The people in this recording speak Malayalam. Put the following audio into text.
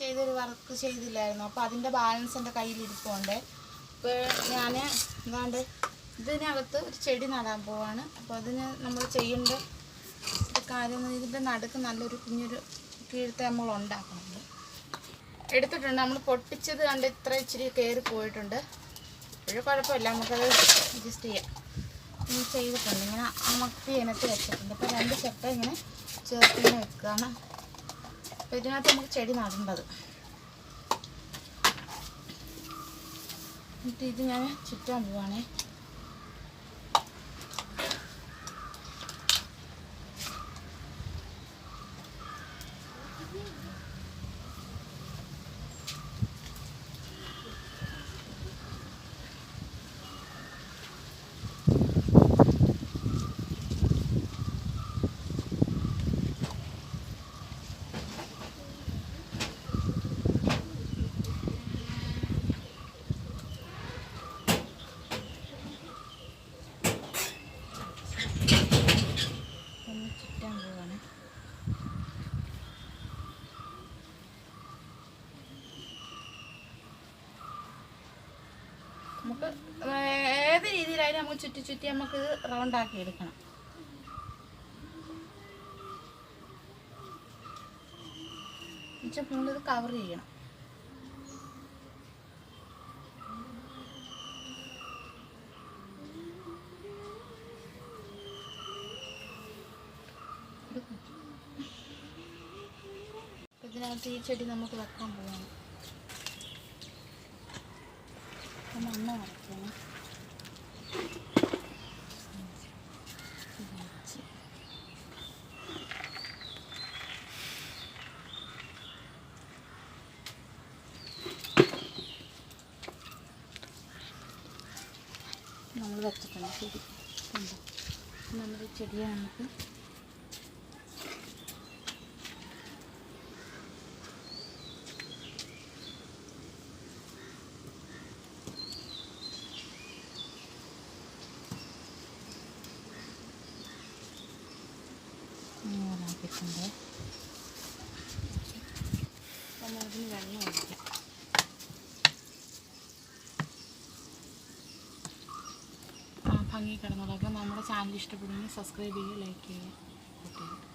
ചെയ്തൊരു വർക്ക് ചെയ്തില്ലായിരുന്നു. അപ്പോൾ അതിന്റെ ബാലൻസ് എന്റെ കയ്യിലിരിപ്പുണ്ട്. ഇപ്പോൾ ഞാൻ എന്താണ്ട് ഇതിനകത്ത് ഒരു ചെടി നടാൻ പോവാണ്. അപ്പോൾ അതിന് നമ്മൾ ചെയ്യേണ്ട കാര്യം ഇതിന്റെ നടുക്ക് നല്ലൊരു കുഞ്ഞൊരു കീഴ്ത്തെ നമ്മൾ ഉണ്ടാക്കുന്നുണ്ട് എടുത്തിട്ടുണ്ട്. നമ്മൾ പൊട്ടിച്ചത് കണ്ട് ഇത്ര ഇച്ചിരി കയറി പോയിട്ടുണ്ട്. ഒരു കുഴപ്പമില്ല. നമുക്കത് അഡ്ജസ്റ്റ് ചെയ്യാം. ചെയ്തിട്ടുണ്ട്. ഇങ്ങനെ അമർത്തി ഇനത്ത് വെച്ചിട്ടുണ്ട്. അപ്പോൾ രണ്ട് ചട്ട ഇങ്ങനെ ചേർത്ത് വെക്കുകയാണ് ഇതിനകത്ത് നമുക്ക് ചെടി നടേണ്ടത് എന്നിട്ട് ഇത് ഞാൻ ചുറ്റാൻ പോവാണേ ഒന്ന് ചുറ്റാൻ നമുക്ക് ഏത് രീതിയിലായാലും നമുക്ക് ചുറ്റി ചുറ്റി നമുക്ക് റൗണ്ടാക്കി എടുക്കണം. എന്നുവെച്ചാൽ ഫുള്ളിത് കവർ ചെയ്യണം. ഇതിനകത്ത് ഈ ചെടി നമുക്ക് വെക്കാൻ അപ്പോൾ മണ്ണ് നിറയ്ക്കണം നമ്മൾ വെച്ചിട്ടുണ്ട് ചെടി. നമ്മുടെ ചെടിയെ നമുക്ക് അപ്പം അതിന് വെള്ളം ഒഴിക്കാം. ഭംഗി കിടന്നോളൂ. അപ്പം നമ്മുടെ ചാനൽ ഇഷ്ടപ്പെടുമെങ്കിൽ സബ്സ്ക്രൈബ് ചെയ്യുക ലൈക്ക് ചെയ്യുക.